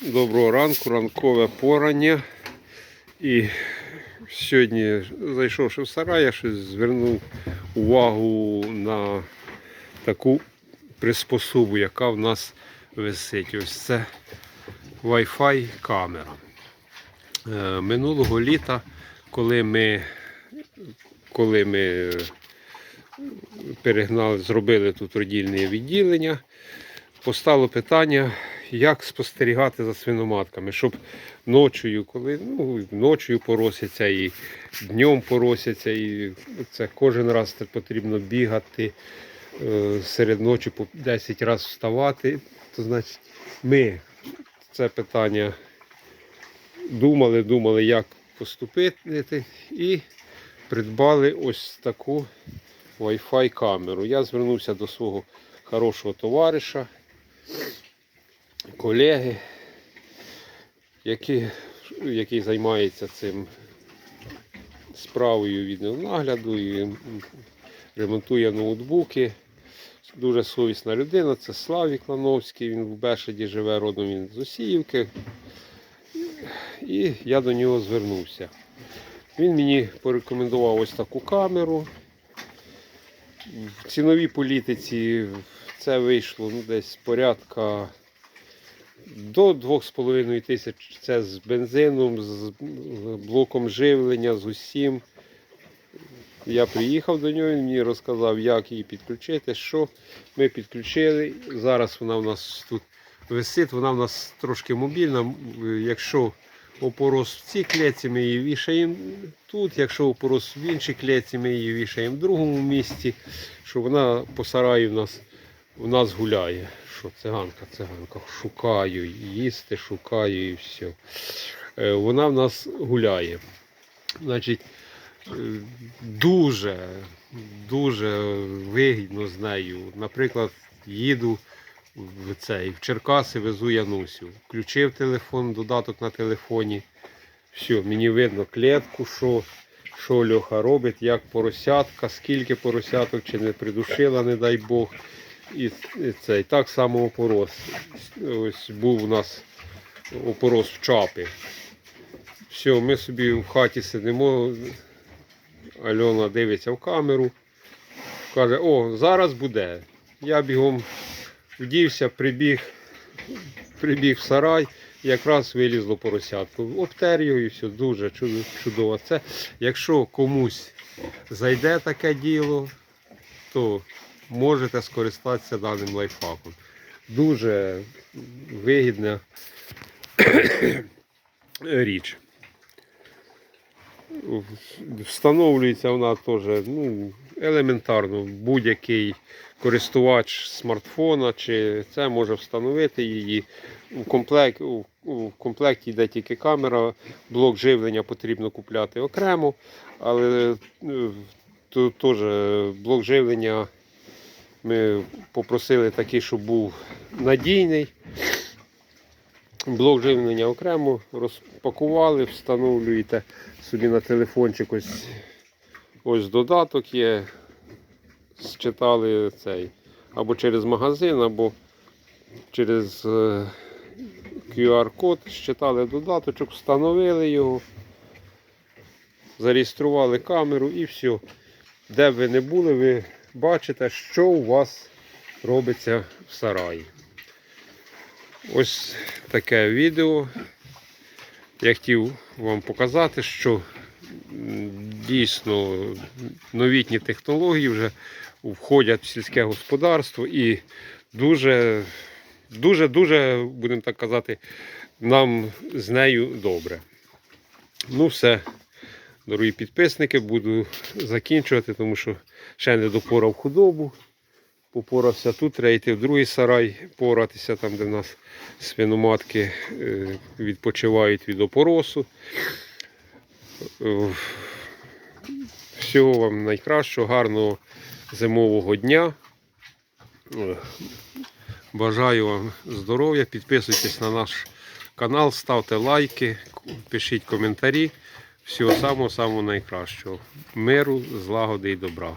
Доброго ранку, ранкове порання. І сьогодні, зайшовши в сарай, я щось звернув увагу на таку приспособу, яка в нас висить. Ось це Wi-Fi камера. Е, Минулого літа, коли ми, коли ми перегнали, зробили тут родільне відділення, постало питання, як спостерігати за свиноматками, щоб ночою, коли ну, ночою поросяться і днем поросяться, і це кожен раз потрібно бігати е, серед ночі по 10 разів вставати. То значить, ми це питання думали, думали, як поступити, і придбали ось таку Wi-Fi камеру. Я звернувся до свого хорошого товариша, колеги, який, який займається цим справою відеонагляду і ремонтує ноутбуки. Дуже совісна людина, це Славік Лановський, він в Бешеді живе, родом він з Осіївки. І я до нього звернувся. Він мені порекомендував ось таку камеру. В ціновій політиці це вийшло ну, десь порядка до 2,5 тисяч. Це з бензином, з блоком живлення, з усім. Я приїхав до нього, він мені розказав, як її підключити, що ми підключили. Зараз вона в нас тут висить, вона в нас трошки мобільна. Якщо опорос в цій клетці, ми її вішаємо тут. Якщо опорос в іншій клетці, ми її вішаємо в другому місці, що вона по сараї в нас, в нас гуляє. Що циганка, циганка, шукаю, їсти, шукаю і все. Вона в нас гуляє. Значить, е, дуже, дуже вигідно з нею. Наприклад, їду в цей в Черкаси, везу Янусю. Включив телефон, додаток на телефоні. Все, мені видно клітку, що, що Льоха робить, як поросятка, скільки поросяток, чи не придушила, не дай Бог. І, і це, і так само опорос. Ось був у нас опорос в чапи. Все, ми собі в хаті сидимо. Альона дивиться в камеру. Каже, о, зараз буде. Я бігом вдівся, прибіг, прибіг в сарай, якраз вилізло поросятку. Обтер'ю і все, дуже чудово. Це, якщо комусь зайде таке діло, то можете скористатися даним лайфхаком. Дуже вигідна річ. Встановлюється вона теж ну, елементарно. Будь-який користувач смартфона чи це може встановити її. У комплект, у, у комплекті йде тільки камера, блок живлення потрібно купляти окремо, але е, теж блок живлення ми попросили такий, щоб був надійний. Блок живлення окремо розпакували, встановлюєте собі на телефончик ось, ось додаток є. Считали цей або через магазин, або через е, QR-код, считали додаточок, встановили його, зареєстрували камеру і все. Де б ви не були, ви бачите, що у вас робиться в сараї. Ось таке відео. Я хотів вам показати, що дійсно новітні технології вже входять в сільське господарство і дуже, дуже, дуже, будемо так казати, нам з нею добре. Ну, все, дорогі підписники, буду закінчувати, тому що ще не допорав худобу. Попорався тут, треба йти в другий сарай, поратися, там, де в нас свиноматки е, відпочивають від опоросу. Е, Всього вам найкращого, гарного зимового дня. Е, Бажаю вам здоров'я, підписуйтесь на наш канал, ставте лайки, пишіть коментарі. Всього самого самого найкращого. Миру, злагоди і добра.